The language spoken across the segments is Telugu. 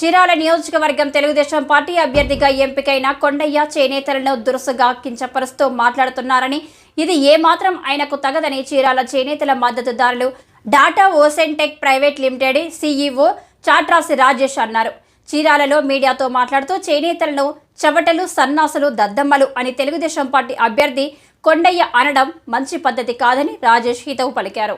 చీరాల నియోజకవర్గం తెలుగుదేశం పార్టీ అభ్యర్థిగా ఎంపికైన కొండయ్య చేనేతలను దురుసుగా కించపరుస్తూ మాట్లాడుతున్నారని ఇది ఏమాత్రం ఆయనకు తగదని చీరాల చేనేతల మద్దతుదారులు data Ocentech private limited CEO Chatrasi Rajesh అన్నారు. చీరాలలో మీడియాతో మాట్లాడుతూ చేనేతలను చవటలు సన్నాసులు దద్దమ్మలు అని తెలుగుదేశం పార్టీ అభ్యర్థి కొండయ్య అనడం మంచి పద్ధతి కాదని రాజేష్ హితవు పలికారు.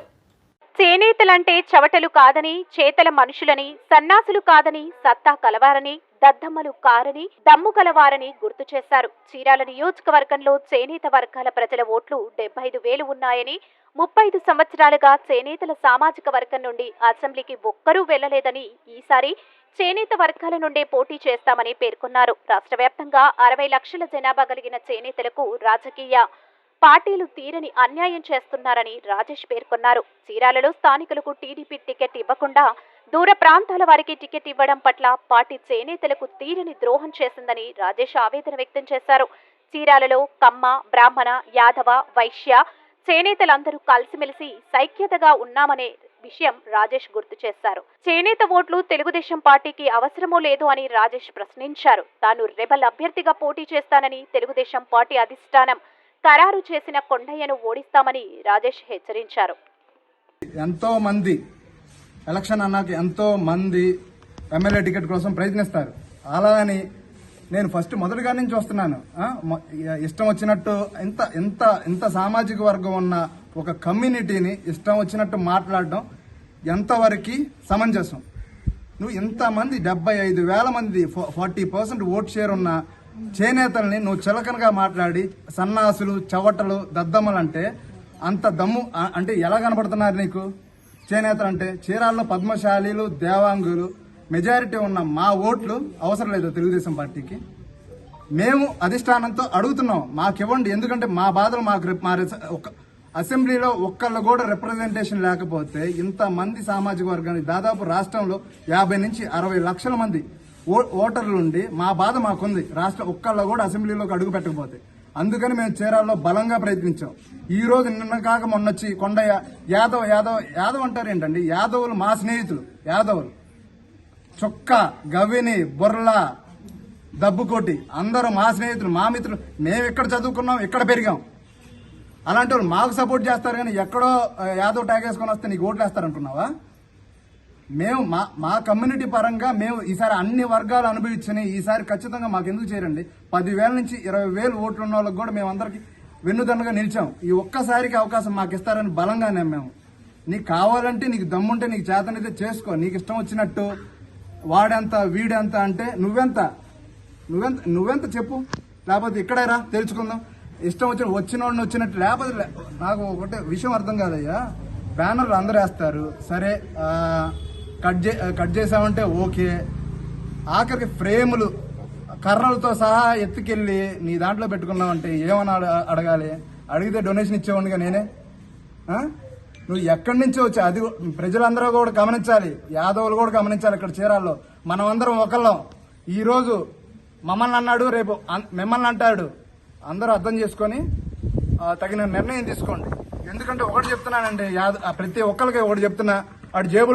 చేనేతలంటే చవటలు కాదని చేతల మనుషులని సన్నాసులు కాదని సత్తా కలవారని దద్దమ్మలు కారని దమ్ము కలవారని గుర్తు చేశారు. చీరాల నియోజకవర్గంలో చేనేత వర్గాల ప్రజల ఓట్లు డెబ్బై ఐదు వేలు ఉన్నాయని ముప్పై ఐదు సంవత్సరాలుగా చేనేతల సామాజిక వర్గం నుండి అసెంబ్లీకి ఒక్కరూ వెళ్ళలేదని ఈసారి చేనేత వర్గాల నుండే పోటీ చేస్తామని పేర్కొన్నారు. రాష్ట్ర వ్యాప్తంగా అరవై లక్షల జనాభా కలిగిన చేనేతలకు రాజకీయ పార్టీలు తీరని అన్యాయం చేస్తున్నారని రాజేష్ పేర్కొన్నారు. చీరాలలో స్థానికులకు టీడీపీ టికెట్ ఇవ్వకుండా దూర ప్రాంతాల వారికి టికెట్ ఇవ్వడం పట్ల పార్టీ చేనేతలకు తీరని ద్రోహం చేసిందని రాజేష్ ఆవేదన వ్యక్తం చేశారు. చీరాలలో కమ్మ బ్రాహ్మణ యాదవ వైశ్య చేనేతలందరూ కలిసిమెలిసి సైక్యతగా ఉన్నామనే విషయం రాజేష్ గుర్తు చేశారు. చేనేత ఓట్లు తెలుగుదేశం పార్టీకి అవసరమో లేదు అని రాజేష్ ప్రశ్నించారు. తాను రెబల్ అభ్యర్థిగా పోటీ చేస్తానని తెలుగుదేశం పార్టీ అధిష్టానం ఖరారు చేసిన కొండయ్యను ఓడిస్తామని రాజేష్ హెచ్చరించారు. ఎంతో మంది ఎలక్షన్ అన్నాక ఎంతో మంది ఎమ్మెల్యే టికెట్ కోసం ప్రయత్నిస్తారు. అలా అని నేను ఫస్ట్ మొదటిగా నుంచి వస్తున్నాను. ఇష్టం వచ్చినట్టు ఇంత ఇంత ఇంత సామాజిక వర్గం ఉన్న ఒక కమ్యూనిటీని ఇష్టం వచ్చినట్టు మాట్లాడడం ఎంతవరకు సమంజసం? నువ్వు ఇంతమంది డెబ్బై ఐదు వేల మంది ఫార్టీ పర్సెంట్ ఓట్ షేర్ ఉన్న చేనేతల్ని నువ్వు చిలకనగా మాట్లాడి సన్నాసులు చవటలు దద్దమ్మలు అంటే అంత దమ్ము అంటే ఎలా కనపడుతున్నారు నీకు? చేనేతలు అంటే చీరాల్లో పద్మశాలీలు దేవాంగులు మెజారిటీ ఉన్న మా ఓట్లు అవసరం లేదు తెలుగుదేశం పార్టీకి. మేము అధిష్టానంతో అడుగుతున్నాం మాకివ్వండి ఎందుకంటే మా బాధలు మాకు రిప్- మా అసెంబ్లీలో ఒక్కళ్ళు కూడా రిప్రజెంటేషన్ లేకపోతే ఇంతమంది సామాజిక వర్గానికి దాదాపు రాష్ట్రంలో యాభై నుంచి అరవై లక్షల మంది ఓటర్లు ఉండి మా బాధ మాకుంది. రాష్ట్ర ఒక్కళ్ళు కూడా అసెంబ్లీలోకి అడుగు పెట్టకపోతే. అందుకని మేము చీరాల్లో బలంగా ప్రయత్నించాం. ఈ రోజు నిన్న కాక మొన్నొచ్చి కొండయ్య యాదవ్ యాదవ్ యాదవ్ అంటారు ఏంటండి యాదవులు మా స్నేహితులు. యాదవులు. చొక్క గవిని బొర్ల దబ్బుకోటి. అందరూ మా స్నేహితులు మా మిత్రులు. మేము ఇక్కడ చదువుకున్నాం? ఇక్కడ పెరిగాం? అలాంటి వాళ్ళు మాకు సపోర్ట్ చేస్తారు కానీ ఎక్కడో యాదవ్ ట్యాగ్ వేసుకొని వస్తే నీకు ఓట్లు వేస్తారనుకున్నావా మేము మా మా కమ్యూనిటీ పరంగా మేము ఈసారి అన్ని వర్గాలు అనుభవించినాయి ఈసారి ఖచ్చితంగా మాకు ఎందుకు చేయరండి పదివేల నుంచి ఇరవై వేలు ఓట్లు ఉన్న వాళ్ళకి కూడా మేము అందరికి వెన్నుదన్నుగా నిలిచాం. ఈ ఒక్కసారికి అవకాశం మాకు ఇస్తారని బలంగా మేము. నీకు కావాలంటే నీకు దమ్ముంటే నీకు చేతనైతే చేసుకో. నీకు ఇష్టం వచ్చినట్టు వాడెంత వీడెంత అంటే నువ్వెంత? నువ్వెంత నువ్వెంత చెప్పు. లేకపోతే ఇక్కడే రా తెలుసుకుందాం. ఇష్టం వచ్చిన వచ్చిన వాడిని వచ్చినట్టు లేకపోతే నాకు ఒకటే విషయం అర్థం కాదయ్యా. బ్యానర్లు అందరూ వేస్తారు సరే ఆ, కట్ చే కట్ చేసామంటే ఓకే. ఆఖరికి ఫ్రేములు కర్రలతో సహా ఎత్తుకెళ్ళి నీ దాంట్లో పెట్టుకున్నామంటే ఏమని అడ- అడగాలి? అడిగితే డొనేషన్ ఇచ్చేవాడిగా నేనే? నువ్వు ఎక్కడి నుంచో వచ్చా? అది ప్రజలందరూ కూడా గమనించాలి. యాదవులు కూడా గమనించాలి ఇక్కడ చీరాల్లో. అందరం ఒకళ్ళం. ఈరోజు మమ్మల్ని అన్నాడు రేపు మిమ్మల్ని అంటాడు. అందరూ అర్థం చేసుకొని తగిన నిర్ణయం తీసుకోండి. ఎందుకంటే ఒకటి చెప్తున్నానండి యాద ప్రతి ఒక్కరికి ఒకటి చెప్తున్నా అటు జేబులు